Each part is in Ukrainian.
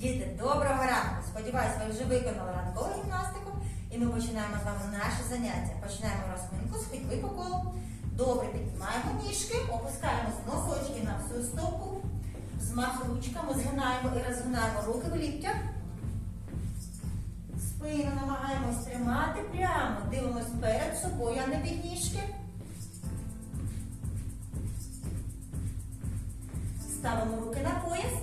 Діти, доброго ранку! Сподіваюсь, ви вже виконали ранкову гімнастику. І ми починаємо з вами наше заняття. Починаємо розминку з ходьби по колу. Добре, піднімаємо ніжки, опускаємо з носочки на всю стопу. Змах ручками, згинаємо і розгинаємо руки в ліктях. Спину намагаємось тримати прямо. Дивимось перед собою, а не під ніжки. Ставимо руки на пояс,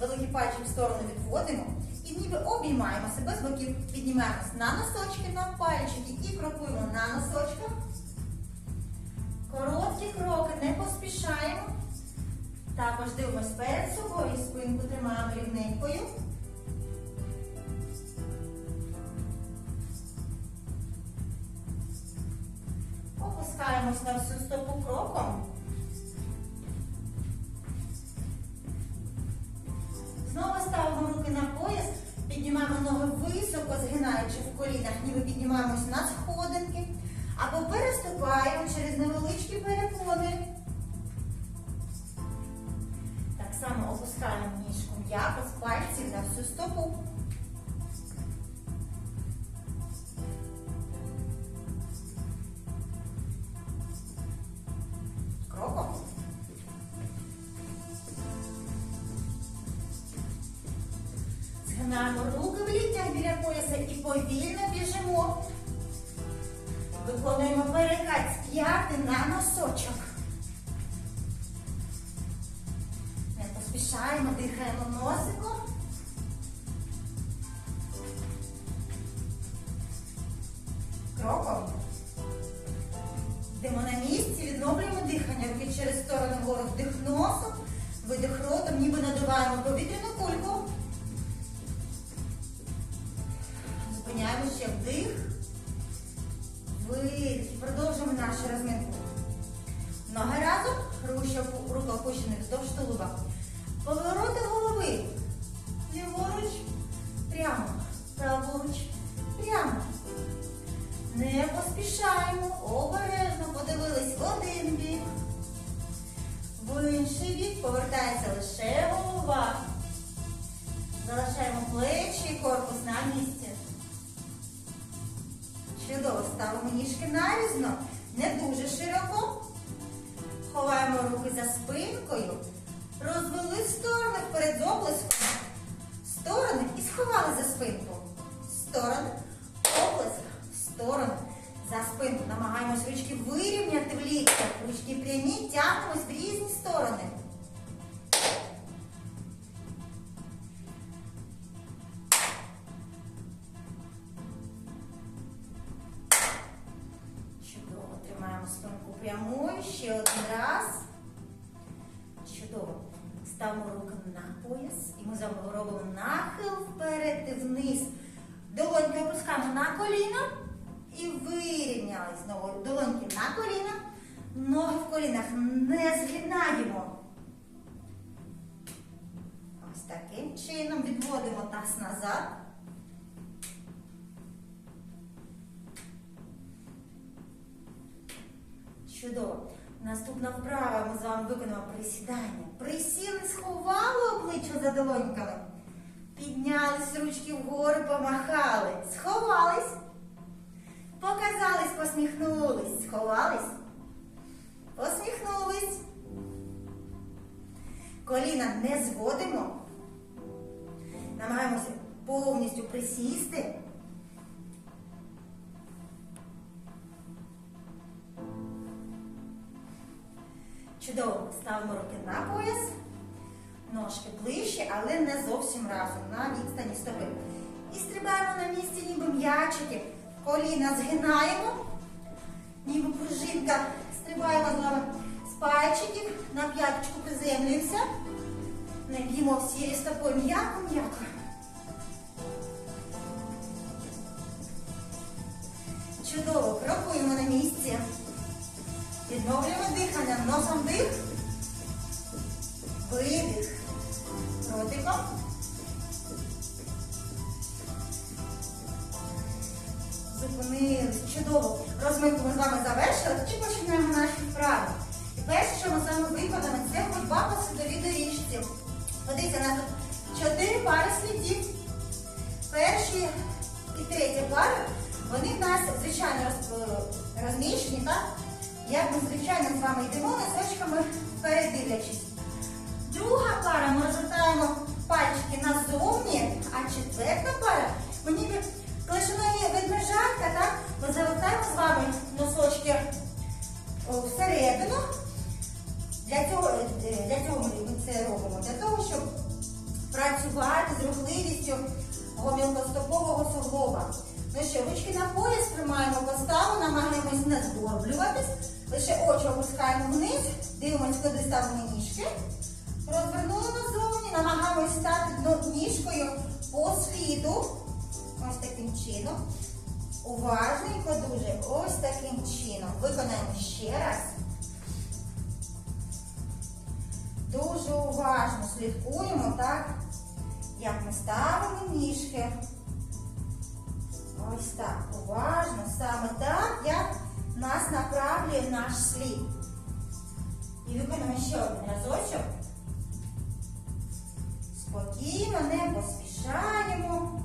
великі пальці в сторону відводимо і ніби обіймаємо себе з боків. Піднімаємось на носочки, на пальчики і крокуємо на носочках. Короткі кроки, не поспішаємо. Також дивимось перед собою, спинку тримаємо рівненькою. Опускаємось на всю стопу високо, згинаючи в колінах, ніби піднімаємось на сходинки, або переступаємо через невеличкі перепони. Так само опускаємо ніжку м'яко з пальців на всю стопу. Згинаємо руки в біля пояса і повільно біжимо. Виконуємо перекат з п'яти на носочок. Не поспішаємо, дихаємо носиком. Кроком. Йдемо на місці, відновлюємо дихання. Руки через сторону вгору вдих носом, видих ротом, ніби надуваємо повітряну кульку. Зупиняємо ще вдих. Продовжуємо нашу розминку. Ноги разом, рука опущена вздовж тулуба. Повороти ніжки нарізно, не дуже широко. Ховаємо руки за спинкою. Розвели сторони вперед з оплеском. Сторони і сховали за спинку. Сторони, оплеск, сторони. За спинку. Намагаємось ручки вирівняти в ліктях. Ручки прямі, тягнемось в різні сторони. Ставимо руки на пояс. І ми з робимо нахил вперед і вниз. Долоньки опускаємо на коліна. І вирівнялись знову. Долоньки на коліна. Ноги в колінах не згинаємо. Ось таким чином відводимо таз назад. Чудово. Наступна вправа ми з вами виконуємо присідання. Присіли, сховали обличчя за долоньками. Піднялись ручки вгору, помахали. Сховались. Показались, посміхнулись. Сховались. Посміхнулись. Коліна не зводимо. Намагаємося повністю присісти. Чудово. Ставимо руки на пояс. Ножки ближче, але не зовсім разом. На відстані стопи. І стрибаємо на місці, ніби м'ячики. Коліна згинаємо. Ніби пружинка. Стрибаємо з вами з пальчиків. На п'яточку приземлюємося. Не б'ємо всі стопою м'яко-м'яко. Чудово. Крокуємо на місці. Відновлюємо дихання. Носом вдих. Видих. Ротиком. Зупинились. Чудово. Розминку ми з вами завершили. Чи починаємо наші вправи? І перше, що ми з вами виконаємо, це ходьба по судовій доріжці. Подивіться, у нас тут чотири пари слідів. Перші і третя пара, вони в нас, звичайно, розміщені, так? Як ми, звичайно, з вами йдемо носочками передивлячись. Друга пара ми розвертаємо пальчики назовні, а четверта пара, ми ніби клешиної ведмежатка, так? Ми завертаємо з вами носочки ніжки. Розвернули назовні, намагаємось стати ніжкою по сліду. Ось таким чином. Уважненько дуже. Ось таким чином. Виконаємо ще раз. Дуже уважно слідкуємо, так? Як ми ставимо ніжки. Ось так. Уважно, саме так, як нас направлює наш слід. І виконуємо ще один разочок. Спокійно, не поспішаємо.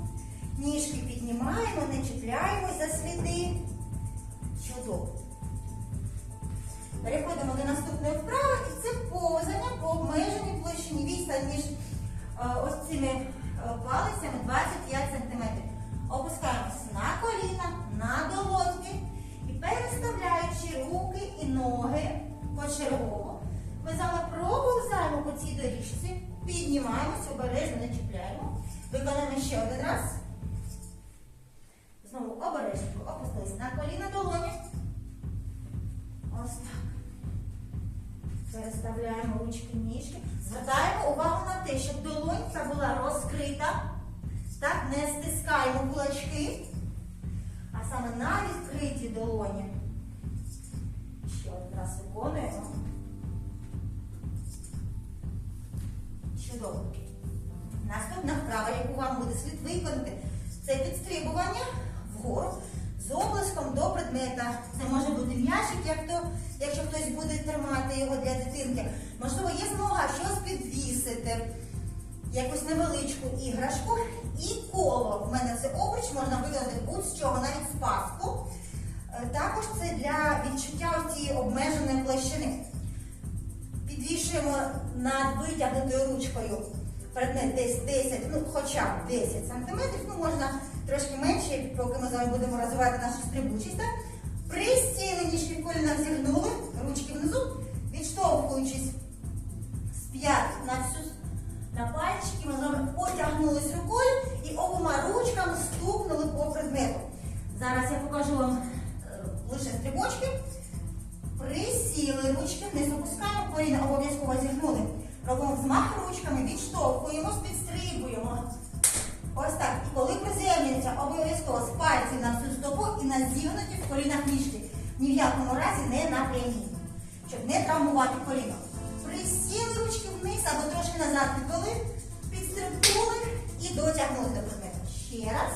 Ніжки піднімаємо, не чіпляємось за сліди. Чудово. Переходимо до наступної вправи, і це повзання по обмеженій площині відстань між е, ось цими е, палицями 25 см. Опускаємося на коліна, на долоньки і переставляючи руки і ноги почергово. Ми з вами проповзаємо по цій доріжці, піднімаємося, обережно не чіпляємо. Виконаємо ще один раз. Знову обережно опустились на коліна долоні. Ось так. Переставляємо ручки ніжки. Звертаємо увагу на те, щоб долонька була розкрита. Так, не стискаємо кулачки, а саме на відкритій долоні. Ще один раз виконуємо. Чудово. Наступна вправа, яку вам буде слід виконати, це підстрибування вгору з облиском до предмета. Це може бути м'ячик, як то, якщо хтось буде тримати його для дитинки. Можливо, є змога щось підвісити, якусь невеличку іграшку і коло. В мене це обруч, можна виконати будь-з чого, навіть з паску. Е, Також це для відчуття цієї обмеженої площини. Підвішуємо над витягнутою ручкою предмет десь 10, ну хоча б 10 сантиметрів, ну можна трошки менше, поки ми з вами будемо розвивати нашу стрибучість. так? Пристіли, ніжки коліна зігнули, Ручками, відштовхуємось, підстрибуємо. Ось так. І коли приземлюється, обов'язково з пальців на всю стопу і на зігнуті в колінах ніжки. Ні в якому разі не на прямій, щоб не травмувати коліно. Присіли ручки вниз або трошки назад відвели, підстрибнули і дотягнули до предмету. Ще раз.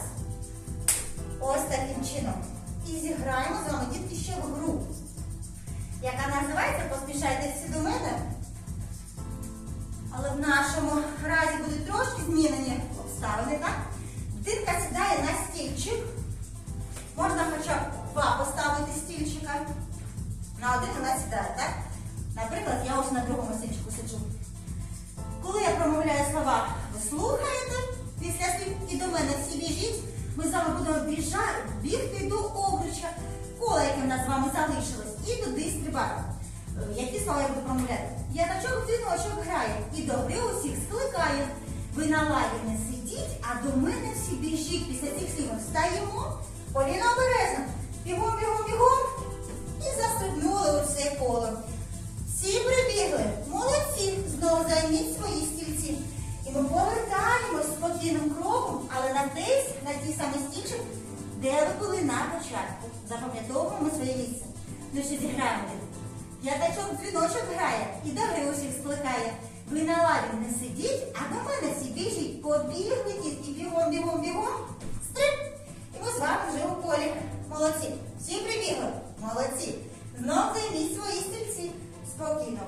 Ось таким чином. І зіграємо з вами дітки ще в гру яка називається Поспішайте На один вона сідає, так? Наприклад, я ось на другому стільчику сиджу. Коли я промовляю слова, ви слухаєте після слів і до мене всі біжіть, ми з вами будемо бігти до обруча, кола, яке в нас з вами залишилось, і туди стрибати. Е, Які слова я буду промовляти? Ятачок дзвіночок грає і до гри усіх скликає. Ви на лаві не сидіть, а до мене всі біжіть. Після цих слів ми встаємо, коліна обережно, бігом, бігом, бігом і застрибнули у це коло. Всі прибігли, молодці, знову займіть свої стільці. І ми повертаємось спокійним кроком, але на десь на тій самій стільчик, де ви були на початку. Запам'ятовуємо своє місце. Ну що зіграємо. П'ятачок дзвіночок грає і до гри усіх скликає. Ви на лаві не сидіть, а до мене всі біжіть. Побігли дітки, бігом, бігом, бігом. Стрип. І ми з вами вже у полі. Молодці. Всі прибігли. Молодці. Знов займіть свої стільці. Спокійно